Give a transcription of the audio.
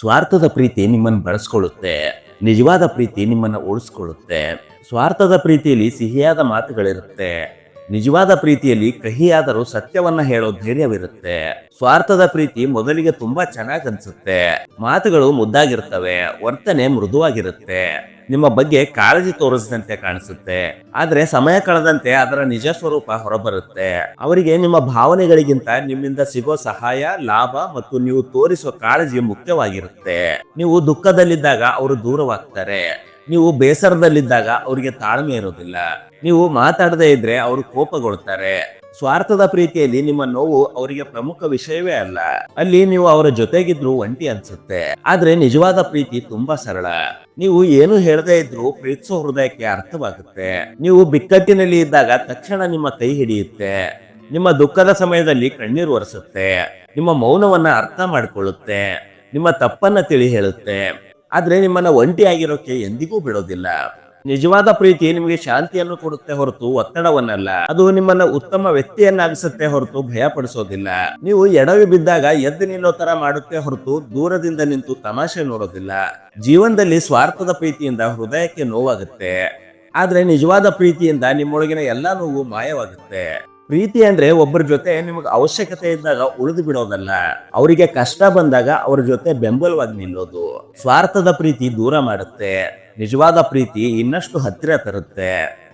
ಸ್ವಾರ್ಥದ ಪ್ರೀತಿ ನಿಮ್ಮನ್ನು ಬಳಸ್ಕೊಳ್ಳುತ್ತೆ ನಿಜವಾದ ಪ್ರೀತಿ ನಿಮ್ಮನ್ನ ಉಳಿಸ್ಕೊಳ್ಳುತ್ತೆ ಸ್ವಾರ್ಥದ ಪ್ರೀತಿಯಲ್ಲಿ ಸಿಹಿಯಾದ ಮಾತುಗಳಿರುತ್ತೆ. ನಿಜವಾದ ಪ್ರೀತಿಯಲ್ಲಿ ಕಹಿಯಾದರೂ ಸತ್ಯವನ್ನ ಹೇಳೋ ಧೈರ್ಯವಿರುತ್ತೆ. ಸ್ವಾರ್ಥದ ಪ್ರೀತಿ ಮೊದಲಿಗೆ ತುಂಬಾ ಚೆನ್ನಾಗ್ ಅನ್ಸುತ್ತೆ. ಮಾತುಗಳು ಮುದ್ದಾಗಿರ್ತವೆ, ವರ್ತನೆ ಮೃದುವಾಗಿರುತ್ತೆ. ನಿಮ್ಮ ಬಗ್ಗೆ ಕಾಳಜಿ ತೋರಿಸಿದಂತೆ ಕಾಣಿಸುತ್ತೆ. ಆದ್ರೆ ಸಮಯ ಕಳೆದಂತೆ ಅದರ ನಿಜ ಸ್ವರೂಪ ಹೊರಬರುತ್ತೆ. ಅವರಿಗೆ ನಿಮ್ಮ ಭಾವನೆಗಳಿಗಿಂತ ನಿಮ್ಮಿಂದ ಸಿಗೋ ಸಹಾಯ, ಲಾಭ ಮತ್ತು ನೀವು ತೋರಿಸುವ ಕಾಳಜಿ ಮುಖ್ಯವಾಗಿರುತ್ತೆ. ನೀವು ದುಃಖದಲ್ಲಿದ್ದಾಗ ಅವರು ದೂರವಾಗ್ತಾರೆ. ನೀವು ಬೇಸರದಲ್ಲಿದ್ದಾಗ ಅವರಿಗೆ ತಾಳ್ಮೆ ಇರೋದಿಲ್ಲ. ನೀವು ಮಾತಾಡದೇ ಇದ್ರೆ ಅವರು ಕೋಪಗೊಳ್ತಾರೆ. ಸ್ವಾರ್ಥದ ಪ್ರೀತಿಯಲ್ಲಿ ನಿಮ್ಮ ನೋವು ಅವರಿಗೆ ಪ್ರಮುಖ ವಿಷಯವೇ ಅಲ್ಲ. ಅಲ್ಲಿ ನೀವು ಅವರ ಜೊತೆಗಿದ್ರು ಒಂಟಿ ಅನ್ಸುತ್ತೆ. ಆದ್ರೆ ನಿಜವಾದ ಪ್ರೀತಿ ತುಂಬಾ ಸರಳ. ನೀವು ಏನು ಹೇಳದೇ ಇದ್ರು ಪ್ರೀತಿಸೋ ಹೃದಯಕ್ಕೆ ಅರ್ಥವಾಗುತ್ತೆ. ನೀವು ಬಿಕ್ಕಟ್ಟಿನಲ್ಲಿ ಇದ್ದಾಗ ತಕ್ಷಣ ನಿಮ್ಮ ಕೈ ಹಿಡಿಯುತ್ತೆ. ನಿಮ್ಮ ದುಃಖದ ಸಮಯದಲ್ಲಿ ಕಣ್ಣೀರು ಒರೆಸುತ್ತೆ. ನಿಮ್ಮ ಮೌನವನ್ನ ಅರ್ಥ ಮಾಡಿಕೊಳ್ಳುತ್ತೆ. ನಿಮ್ಮ ತಪ್ಪನ್ನ ತಿಳಿ ಹೇಳುತ್ತೆ. ಆದ್ರೆ ನಿಮ್ಮನ್ನ ಒಂಟಿಯಾಗಿರೋಕೆ ಎಂದಿಗೂ ಬಿಡೋದಿಲ್ಲ. ನಿಜವಾದ ಪ್ರೀತಿ ನಿಮಗೆ ಶಾಂತಿಯನ್ನು ಕೊಡುತ್ತೆ ಹೊರತು ಒತ್ತಡವನ್ನಲ್ಲ. ಅದು ನಿಮ್ಮನ್ನ ಉತ್ತಮ ವ್ಯಕ್ತಿಯನ್ನಾಗಿಸುತ್ತೆ ಹೊರತು ಭಯ ಪಡಿಸೋದಿಲ್ಲ ನೀವು ಎಡವಿ ಬಿದ್ದಾಗ ಎದ್ದು ನಿಲ್ಲೋ ತರ ಮಾಡುತ್ತೆ ಹೊರತು ದೂರದಿಂದ ನಿಂತು ತಮಾಷೆ ನೋಡೋದಿಲ್ಲ. ಜೀವನದಲ್ಲಿ ಸ್ವಾರ್ಥದ ಪ್ರೀತಿಯಿಂದ ಹೃದಯಕ್ಕೆ ನೋವಾಗುತ್ತೆ. ಆದ್ರೆ ನಿಜವಾದ ಪ್ರೀತಿಯಿಂದ ನಿಮ್ಮೊಳಗಿನ ಎಲ್ಲಾ ನೋವು ಮಾಯವಾಗುತ್ತೆ. ಪ್ರೀತಿ ಅಂದ್ರೆ ಒಬ್ಬರ ಜೊತೆ ನಿಮಗೆ ಅವಶ್ಯಕತೆ ಇದ್ದಾಗ ಉಳಿದು ಬಿಡೋದಲ್ಲ. ಅವರಿಗೆ ಕಷ್ಟ ಬಂದಾಗ ಅವ್ರ ಜೊತೆ ಬೆಂಬಲವಾಗಿ ನಿಲ್ಲೋದು. ಸ್ವಾರ್ಥದ ಪ್ರೀತಿ ದೂರ ಮಾಡುತ್ತೆ. ನಿಜವಾದ ಪ್ರೀತಿ ಇನ್ನಷ್ಟು ಹತ್ತಿರ ತರುತ್ತೆ.